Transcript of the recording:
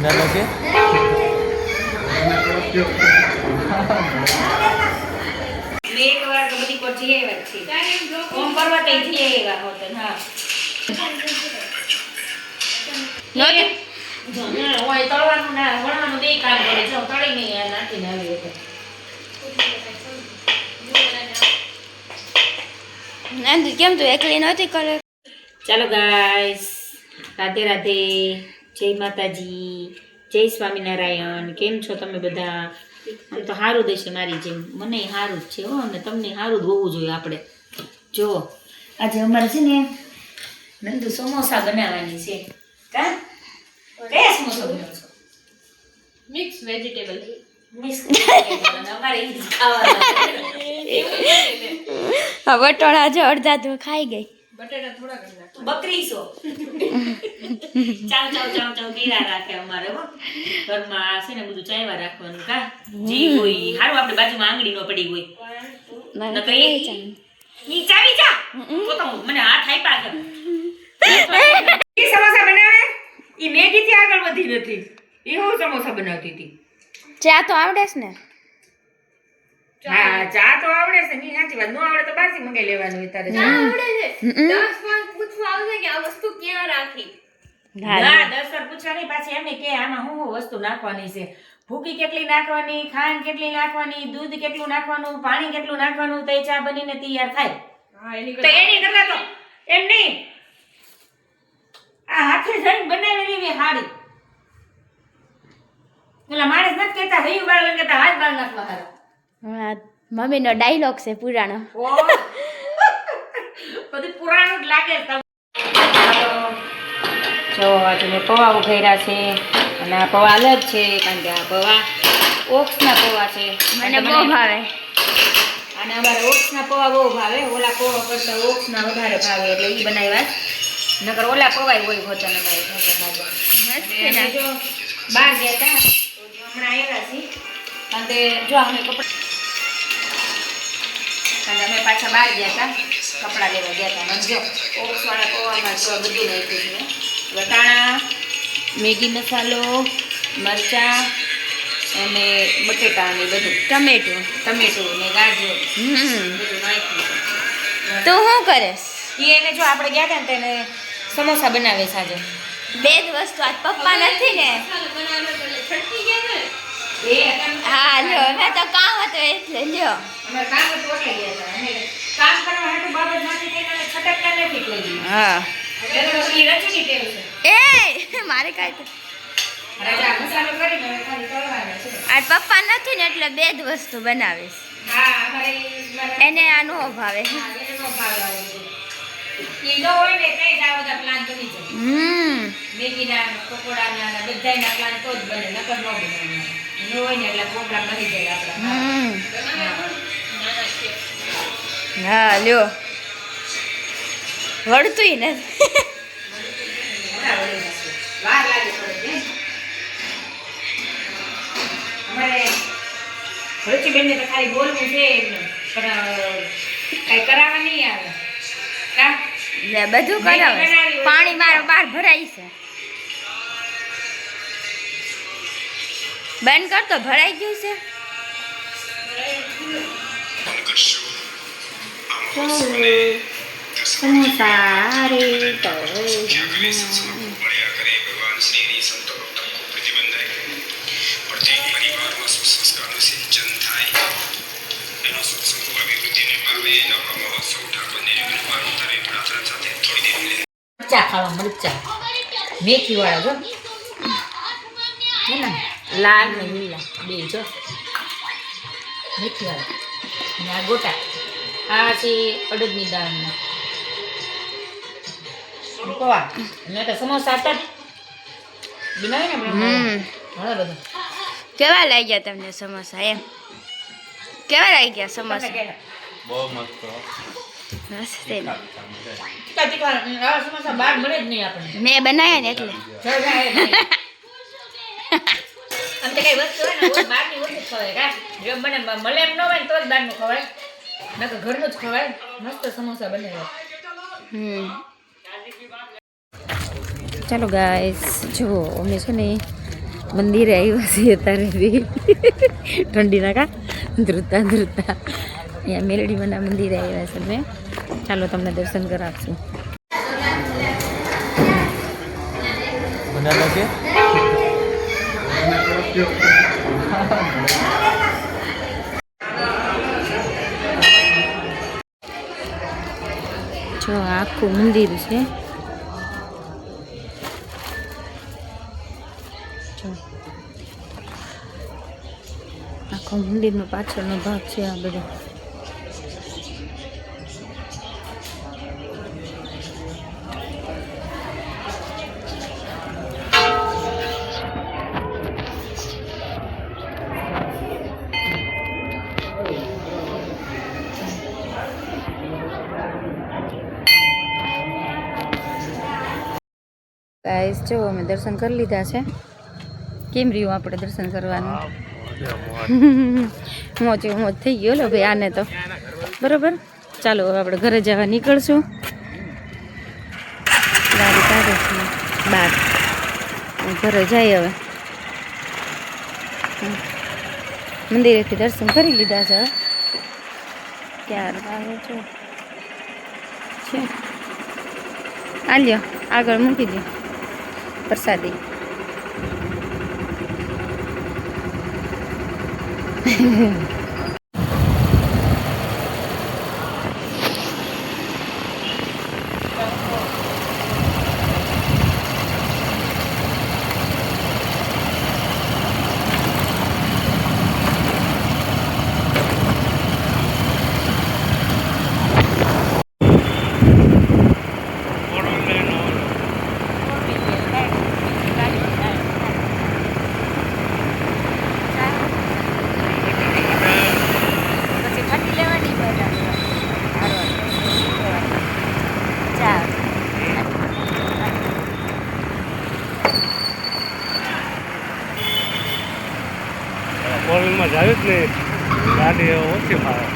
બનાલો છે તળવાનું ના વણવાનું બે કામ કરે. જો તળીને આ નાખીને આવી કેમ તું એકલી નહોતી કરે? ચાલો ગાઈસ રાધે રાધે. જય માતાજી જય સ્વામિનારાયણ કેમ છો તમે બધા? આમ તો સારું દેશે મારી જેમ. મને સારું જ છે હો અને તમને સારું જ હોવું જોઈએ આપણે. જો આજે અમારે છે ને નંદુ સમોસા બનાવવાની છે. કા? કયા સમોસા બનાવો છો? મિક્સ વેજીટેબલ વટોળા જો અડધા તો ખાઈ ગઈ. બટેટા થોડા કરી નાખ બકરી છો ચાવ ચાવ ચાવ ચાવ પીરા રાખે અમારે હો. ઘરમાં છે ને બધું ચાયવા રાખવાનું કા? જી હોય હારું આપણે બાજુમાં આંગળી નો પડી હોય. મને કઈ એ- એ. ઈ ચાવી જા! તો મને હાથ આપ્યા છે. ઈ સમોસા બનાવે? ઈ મેગી થી આગળ વધી નથી. ઈ હું સમોસા બનાવતી હતી. ચા તો આવડે છે ને. હા ચા તો આવડે છે ની સાચી વાત નો આવડે તો બહારથી મંગાઈ લેવાનું તારે ચા. આવડે છે. દસ વાર પૂછવા આવશે કે આ વસ્તુ ક્યાં રાખી. ના દસ વાર પૂછવાની પાછી એમને કે આમાં હું હું વસ્તુ નાખવાની છે? ભૂકી કેટલી નાખવાની ખાંડ કેટલી નાખવાની દૂધ કેટલું નાખવાનું પાણી કેટલું નાખવાનું તો ચા બનીને તૈયાર થાય. એની તો એની કરતા તો એમ નહીં. આ હાથે જઈને બનાવેલી હારી પેલા માણસ નથી કહેતા હૈયું બાળ કહેતા હાથ બાળ નાખવા હારા. મમ્મીનો ડાયલોગ છે પુરાણો. બધું પુરાણું જ લાગે જો આજે મેં પૌવા ઉઘેરા છે. અને આ પૌવા અલગ છે કારણ કે આ પૌવા ઓક્સના પૌવા છે. મને બહુ ભાવે. અને અમારે ઓક્સના પૌવા બહુ ભાવે. ઓલા પૌવા કરતા ઓક્સના વધારે ભાવે એટલે એ બનાવ્યા. નકર ઓલા પૌવાય હોય ભોજન અમારે જો બહાર ગયા હતા હમણાં આવ્યા છીએ. અને જો અમે કપડા કે અમે પાછા બહાર ગયા હતા કપડાં લેવા ગયા હતા અને જો ઓક્સવાળા પૌવામાં તો બધું નાખ્યું છે. વટાણા મેગી મસાલો મરચાં અને બટેટા ને બધું. ટમેટું. ટમેટું ને ગાજર. તો બધું નાખ્યું તું શું કરેશ? છે એને જો આપણે ગયા હતા ને તેને સમોસા બનાવે સાંજે. આજે બે જ વસ્તુ આજ પપ્પા નથી ને. હા લ્યો મેં તો કામ હતું એટલે લ્યો. હા. એ મારે કાંઈ આજ પપ્પા નથી ને એટલે બે જ વસ્તુ બનાવીશ. એને આ નો ભાવે. હમ. મેગીના પકોડાના ને પ્લાન તો જ બને નકર ન બને ન હોય ને એટલે પ્રોગ્રામ બની જાય આપણા હા. લ્યો. વળતુંય નથી બરાબર એ વસ્તુ. વાર લાગે થોડીક, હે? અમારે રુચિબેનને તો ખાલી બોલવું છે પણ અ, કરાવવા નહીં આવે. કા બધું કરાવે. પાણી મારો બહાર ભરાય છે. ઉતારે કર તો ભરાઈ ગયું છે. મરચા ખાવા મરચા. મેથી વાળા જો. હે ને? લાલ ને લીલા. બે જો. અને આ ગોટા. આ છે અડદની દાળના. પૌવા તો સમોસા હતા. બનાવી ને આપણે હમ. ઘણા બધા. કેવા લાગ્યા તમને સમોસા એમ? કેવા લાગ્યા સમોસા? બહુ મસ્ત. મેં બનાવ્યા ને એટલે. આમ તો કઈ વસ્તુ હોય ને બહારની ઓછી ખવાય કા જો મને મળે એમ ન હોય ને તો જ બહારનું ખવાય. નકર ઘરનું જ ખવાય. મસ્ત સમોસા બને હમ. ચાલો ગાઈસ જુઓ અમે છે ને મંદિરે આવ્યા છીએ તારે ઠંડીના કા? ધ્રુતા ધ્રુતા અહીંયા મેલડીમાંના મંદિરે આવ્યા છે મેં ચાલો તમને દર્શન કરાવશું. બનાવે છે જો આખું મંદિર છે. આખું મંદિરનો પાછળનો ભાગ છે આ બધો. ગાઈસ જો અમે દર્શન કરી લીધા છે. કેમ રહ્યું આપણે દર્શન કરવાનું? મોજ મોજ. થઈ ગયો લો ભાઈ આને તો. બરાબર? ચાલો હવે આપણે ઘરે જવા નીકળશું. ગાડી કાઢે છે બાર. ઘરે જઈએ હવે. મંદિરેથી દર્શન કરી લીધા છે હવે. ત્યાર આવે છે? છે. આ લ્યો આગળ મૂકી દો. પ્રસાદી. પછી ઠંડી લેવાની ચાલ ફોર આવ્યું જાય જ નહીં ગાડી ઓછી ફાવે.